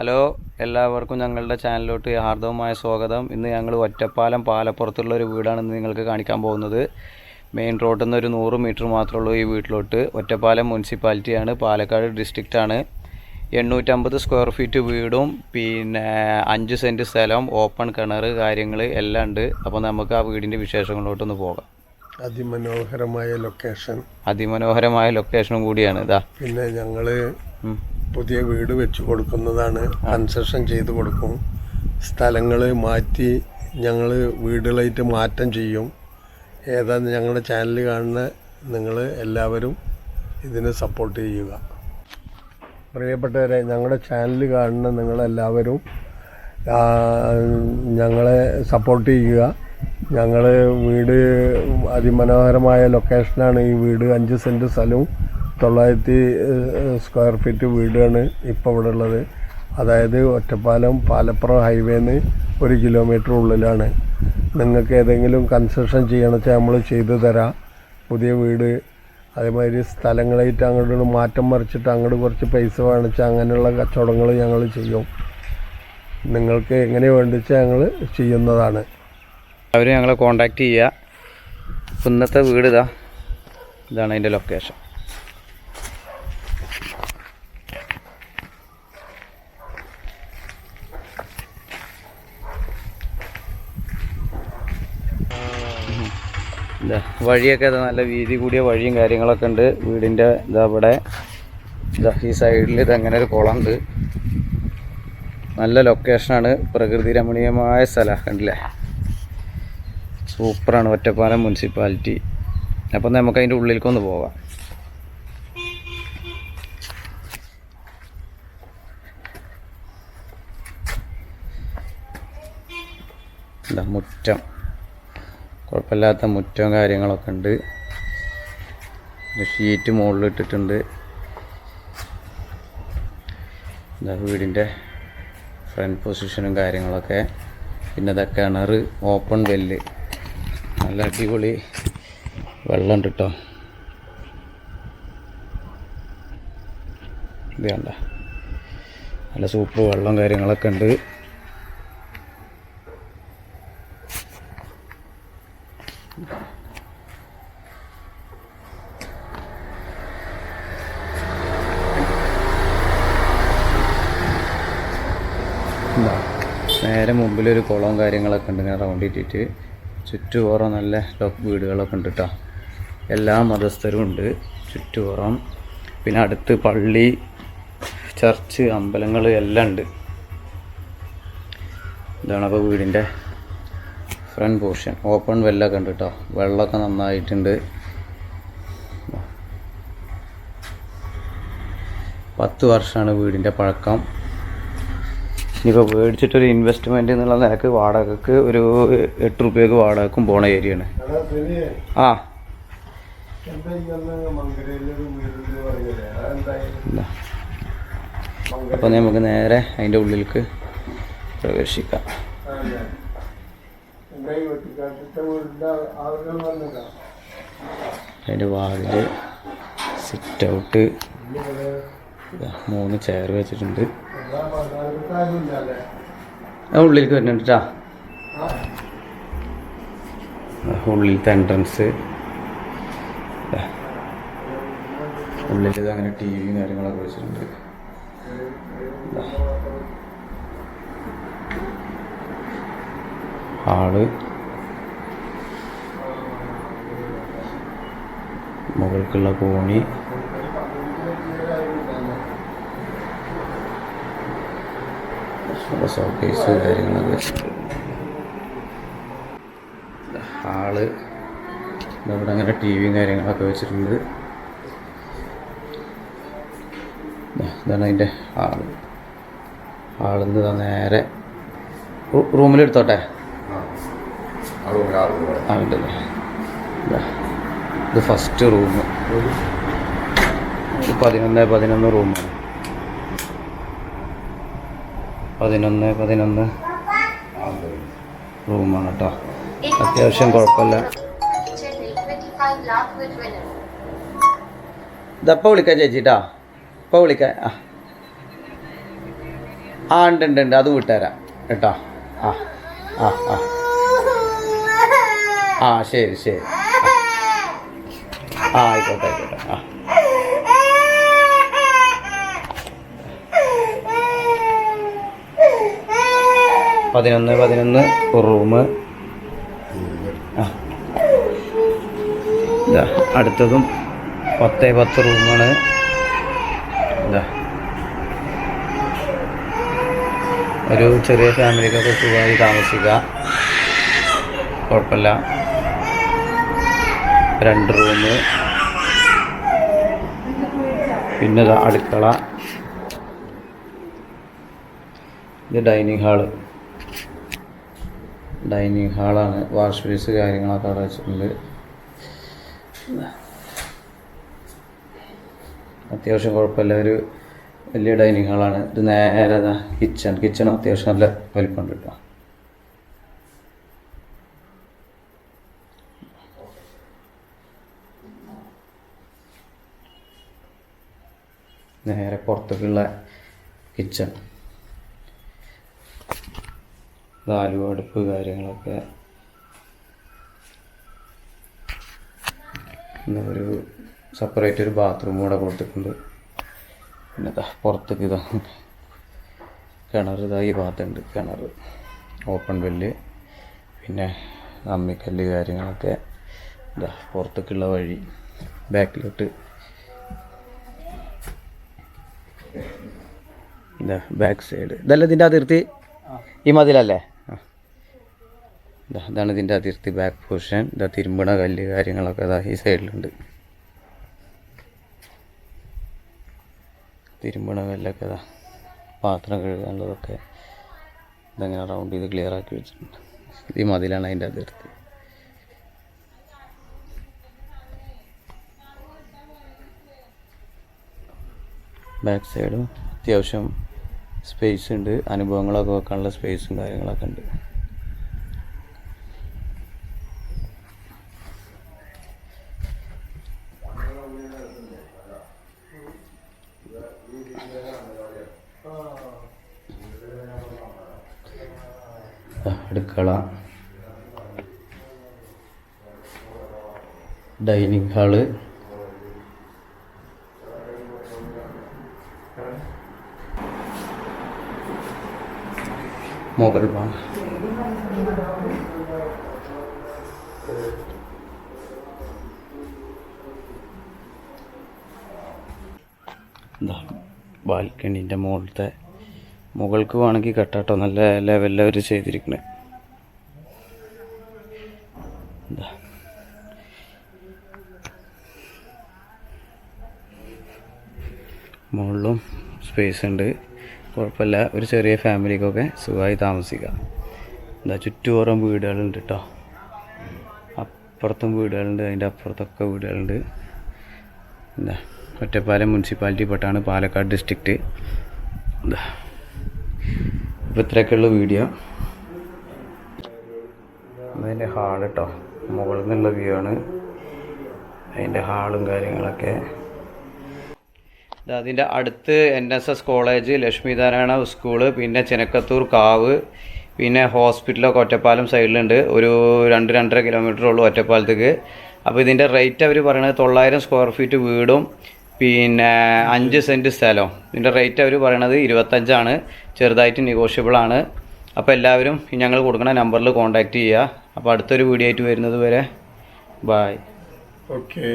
Hello എല്ലാവർക്കും ഞങ്ങളുടെ ചാനലിലോട്ട് ഹാർദവമായ സ്വാഗതം. ഇന്ന് ഞങ്ങൾ ഒറ്റപ്പാലം പാലപ്പുറത്തുള്ള ഒരു വീടാണ് ഇന്ന് നിങ്ങൾക്ക് കാണിക്കാൻ പോകുന്നത്. മെയിൻ റോഡിൽ നിന്ന് ഒരു നൂറ് മീറ്റർ മാത്രമേ ഉള്ളൂ ഈ വീട്ടിലോട്ട്. ഒറ്റപ്പാലം മുനിസിപ്പാലിറ്റിയാണ് പാലക്കാട് ഡിസ്ട്രിക്റ്റാണ്. എണ്ണൂറ്റമ്പത് സ്ക്വയർ ഫീറ്റ് വീടും പിന്നെ അഞ്ച് സെന്റ് സ്ഥലം ഓപ്പൺ കിണർ കാര്യങ്ങൾ എല്ലാം ഉണ്ട്. അപ്പോൾ നമുക്ക് ആ വീടിന്റെ വിശേഷങ്ങളിലോട്ടൊന്ന് പോകാം. അതിമനോഹരമായ ലൊക്കേഷൻ. അതിമനോഹരമായ ലൊക്കേഷനും കൂടിയാണ്. ഇതാ. പിന്നെ ഞങ്ങൾ. പുതിയ വീട് വെച്ച് കൊടുക്കുന്നതാണ്. കൺസ്ട്രക്ഷൻ ചെയ്ത് കൊടുക്കും. സ്ഥലങ്ങൾ മാറ്റി ഞങ്ങൾ വീടുകളായിട്ട് മാറ്റം ചെയ്യും. ഏതാണ് ഞങ്ങളുടെ ചാനൽ കാണുന്ന നിങ്ങൾ എല്ലാവരും ഇതിനെ സപ്പോർട്ട് ചെയ്യുക. പ്രിയപ്പെട്ടവരെ ഞങ്ങളുടെ ചാനൽ കാണുന്ന നിങ്ങളെല്ലാവരും ഞങ്ങളെ സപ്പോർട്ട് ചെയ്യുക. ഞങ്ങൾ വീട് അതിമനോഹരമായ ലൊക്കേഷനാണ് ഈ വീട്. അഞ്ച് സെന്റ് സ്ഥലവും തൊള്ളായിരത്തി സ്ക്വയർ ഫീറ്റ് വീടാണ് ഇപ്പോൾ ഇവിടെ ഉള്ളത്. അതായത് ഒറ്റപ്പാലം പാലപ്പുറം ഹൈവേന്ന് ഒരു കിലോമീറ്റർ ഉള്ളിലാണ്. നിങ്ങൾക്ക് ഏതെങ്കിലും ചെയ്യണം വെച്ചാൽ നമ്മൾ ചെയ്തു തരാം. പുതിയ വീട് അതേമാതിരി സ്ഥലങ്ങളായിട്ട് അങ്ങോട്ട് മാറ്റം മറിച്ചിട്ട് അങ്ങോട്ട് കുറച്ച് പൈസ വേണിച്ചാൽ അങ്ങനെയുള്ള കച്ചവടങ്ങൾ ഞങ്ങൾ ചെയ്യും. നിങ്ങൾക്ക് എങ്ങനെ വേണ്ടിച്ചാൽ ഞങ്ങൾ ചെയ്യുന്നതാണ്. അവർ ഞങ്ങളെ കോണ്ടാക്ട് ചെയ്യുക ഇന്നത്തെ വീട് ഇതാ. ഇതാണ് അതിന്റെ ലൊക്കേഷൻ വഴിയൊക്കെ നല്ല വീതി കൂടിയ വഴിയും കാര്യങ്ങളൊക്കെ ഉണ്ട്. വീടിന്റെ ഇതാ ഇവിടെ. ഇതാ ഈ സൈഡിൽ ഇതങ്ങനെ ഒരു കുളം ഉണ്ട് നല്ല ലൊക്കേഷനാണ് പ്രകൃതി രമണീയമായ സ്ഥലമാണ് കണ്ടില്ലേ? സൂപ്പറാണ് ഒറ്റപ്പാലം മുനിസിപ്പാലിറ്റി അപ്പം നമുക്ക് അതിന്റെ ഉള്ളിലേക്കൊന്ന് പോവാം. എന്താ മുറ്റം. കുഴപ്പമില്ലാത്ത മുറ്റവും കാര്യങ്ങളൊക്കെ ഉണ്ട്. ഷീറ്റ് മുകളിൽ ഇട്ടിട്ടുണ്ട്. എന്താ വീടിന്റെ ഫ്രണ്ട് പൊസിഷനും കാര്യങ്ങളൊക്കെ. പിന്നെ ഇതാ കിണർ ഓപ്പൺ വെല്ല് നല്ല അടിപൊളി വെള്ളം ഉണ്ട് കേട്ടോ ഇത് കണ്ട. നല്ല സൂപ്പർ വെള്ളം കാര്യങ്ങളൊക്കെ ഉണ്ട്. എന്താ നേരെ മുമ്പിലൊരു കുളവും കാര്യങ്ങളൊക്കെ ഉണ്ട് ഇങ്ങനെ റൗണ്ട് ഇട്ടിട്ട്. ചുറ്റുപുറം നല്ല ലോക്ക് വീടുകളൊക്കെ ഉണ്ട് കേട്ടോ എല്ലാ മതസ്ഥരും ഉണ്ട് ചുറ്റുപുറം പിന്നെ അടുത്ത് പള്ളി ചർച്ച് അമ്പലങ്ങൾ എല്ലാം ഉണ്ട്. ഇതാണ് അപ്പോൾ വീടിന്റെ ഫ്രണ്ട് പോർഷൻ ഓപ്പൺ വെല്ലൊക്കെ ഉണ്ട് കേട്ടോ വെള്ളമൊക്കെ നന്നായിട്ടുണ്ട്. പത്ത് വർഷമാണ് വീടിന്റെ പഴക്കം. ഇനിയിപ്പോൾ മേടിച്ചിട്ടൊരു ഇൻവെസ്റ്റ്മെന്റ് എന്നുള്ള നിലയ്ക്ക് വാടകക്ക് ഒരു എട്ട് റുപ്യക്ക് വാടകക്കും പോണ ഏരിയയാണ് ആ. അപ്പോൾ നമുക്ക് നേരെ അതിന്റെ ഉള്ളിലേക്ക് പ്രവേശിക്കാം. അതിന്റെ വാതിൽ സിറ്റ് ഔട്ട് മൂന്ന് ചെയർ വെച്ചിട്ടുണ്ട്. ആ ഉള്ളിലേക്ക് വരുന്നുണ്ട് കേട്ടോ ഉള്ളിലത്തെ എൻട്രൻസ് ഉള്ളിലത് അങ്ങനെ ടി വിയും കാര്യങ്ങളൊക്കെ വെച്ചിട്ടുണ്ട്. ദാ. മുകൾക്കുള്ള കോണി. ഷോക്കേസ് കാര്യങ്ങളൊക്കെ. വെച്ചിട്ടുണ്ട് ഹാൾ. ഇവിടെ അങ്ങനെ ടി വിയും കാര്യങ്ങളൊക്കെ വെച്ചിട്ടുണ്ട്. ഇതാണ് അതിന്റെ ഹാൾ. ഹാളിൽ നിന്ന് ഇതാ നേരെ റൂമിലെടുത്തോട്ടെ? ആ ഉണ്ടല്ലേ. ഇത് ഫസ്റ്റ് റൂം പതിനൊന്ന് പതിനൊന്ന് റൂമാണ് പതിനൊന്ന് പതിനൊന്ന് റൂമാണ് കേട്ടോ അത്യാവശ്യം കുഴപ്പമില്ല Chennai, 25 lakh with winner. ഇതപ്പോൾ വിളിക്കാം. ചേച്ചിട്ടാ ഇപ്പോൾ വിളിക്കാം ആ. ആ ഉണ്ട് ഉണ്ട് ഉണ്ട്. അത് വിട്ടുതരാം കേട്ടോ ആ ആ ആ. ആ ശരി ശരി. ആ ആയിക്കോട്ടെ ആയിക്കോട്ടെ. ആ. പതിനൊന്ന് പതിനൊന്ന് റൂമ് ഇതാ അടുത്തതും പത്ത് പത്ത് റൂമാണ് ഒരു ചെറിയ ഫാമിലിക്കൊക്കെ സുഖമായി താമസിക്കുക കുഴപ്പമില്ല. രണ്ട് റൂമ് പിന്നെ അടുക്കള. ഇത് ഡൈനിങ് ഹാൾ. ഡൈനിങ് ഹാളാണ്. വാഷ് ബേസ് കാര്യങ്ങളൊക്കെ അവിടെ വെച്ചിട്ടുണ്ട്. അത്യാവശ്യം കുഴപ്പമില്ല. ഒരു വലിയ ഡൈനിങ് ഹാളാണ്. ഇത് നേരെ കിച്ചൺ കിച്ചണും അത്യാവശ്യം നല്ല വലിപ്പമുണ്ട് കേട്ടോ. നേരെ പുറത്തേക്കുള്ള കിച്ചൺ ആലു അടുപ്പ് കാര്യങ്ങളൊക്കെ. എന്താ ഒരു സെപ്പറേറ്റ് ഒരു ബാത്റൂം കൂടെ കൊടുത്തിട്ടുണ്ട്. പിന്നെ പുറത്തേക്ക് ഇതാ കിണർ ഇതാ ഈ ഭാഗത്തുണ്ട്. കിണർ ഓപ്പൺ വെല്ല് പിന്നെ അമ്മിക്കല്ല് കാര്യങ്ങളൊക്കെ. ഇതാ പുറത്തേക്കുള്ള വഴി. ബാക്കിലോട്ട് ഇതാ ബാക്ക് സൈഡ് ഇതല്ല ഇതിന്റെ അതിർത്തി? ഈ മതിലല്ലേ. ഇതാണ് ഇതിന്റെ അതിർത്തി ബാക്ക് പൊസിഷൻ ഇതാ തിരുമ്പണ കല്ല് കാര്യങ്ങളൊക്കെ ഇതാ ഈ സൈഡിലുണ്ട് തിരുമ്പണ കല്ലൊക്കെ ഇതാ പാത്രം കഴുകാനുള്ളതൊക്കെ ഇതങ്ങനെ റൗണ്ട് ചെയ്ത് ക്ലിയർ ആക്കി വെച്ചിട്ടുണ്ട്. ഈ മതിലാണ് അതിന്റെ അതിർത്തി. ബാക്ക് സൈഡും അത്യാവശ്യം സ്പേസ് ഉണ്ട്. അനുഭവങ്ങളൊക്കെ വെക്കാനുള്ള സ്പേസും കാര്യങ്ങളൊക്കെ ഉണ്ട്. അടുക്കള. ഡൈനിങ് ഹാൾ മുകൾ ഭാഗം. ബാൽക്കണീന്റെ മുകളിലത്തെ മുകൾക്ക് വേണമെങ്കിൽ കെട്ടാട്ടോ നല്ല ലെവലിൽ അവർ ചെയ്തിരിക്കണേ. മുകളിലും സ്പേസ് ഉണ്ട്. കുഴപ്പമില്ല. ഒരു ചെറിയ ഫാമിലിക്കൊക്കെ സുഖമായി താമസിക്കാം. എന്താ ചുറ്റുപുറം വീടുകളുണ്ട് കേട്ടോ അപ്പുറത്തും വീടുകളുണ്ട് അതിന്റെ അപ്പുറത്തൊക്കെ വീടുകളുണ്ട്. എന്താ ഒറ്റപ്പാലം മുനിസിപ്പാലിറ്റി പെട്ടാണ് പാലക്കാട് ഡിസ്ട്രിക്റ്റ് എന്താ ഇപ്പോൾ ഇത്രയൊക്കെയുള്ള വീഡിയോ. അതിന്റെ ഹാൾ കേട്ടോ മുകളിൽ നിന്നുള്ള വ്യൂ ആണ്. അതിന്റെ ഹാളും കാര്യങ്ങളൊക്കെ. അതിന്റെ അടുത്ത് N S S college Lakshminarayana school പിന്നെ ചെനക്കത്തൂർ കാവ് പിന്നെ ഹോസ്പിറ്റലൊക്കെ ഒറ്റപ്പാലം സൈഡിലുണ്ട്. ഒരു രണ്ട് രണ്ടര കിലോമീറ്റർ ഉള്ളൂ ഒറ്റപ്പാലത്തേക്ക്. അപ്പോൾ ഇതിന്റെ റേറ്റ് അവർ പറയുന്നത് തൊള്ളായിരം സ്ക്വയർ ഫീറ്റ് വീടും പിന്നെ അഞ്ച് സെന്റ് സ്ഥലവും. ഇതിന്റെ റേറ്റ് അവർ പറയണത് ഇരുപത്തഞ്ചാണ്. ചെറുതായിട്ട് നെഗോഷ്യബിൾ ആണ്. അപ്പോൾ എല്ലാവരും ഞങ്ങൾ കൊടുക്കുന്ന നമ്പറിൽ കോൺടാക്റ്റ് ചെയ്യുക അപ്പോൾ അടുത്തൊരു വീഡിയോ ആയിട്ട് വരുന്നത് വരെ ബായ് ഓക്കെ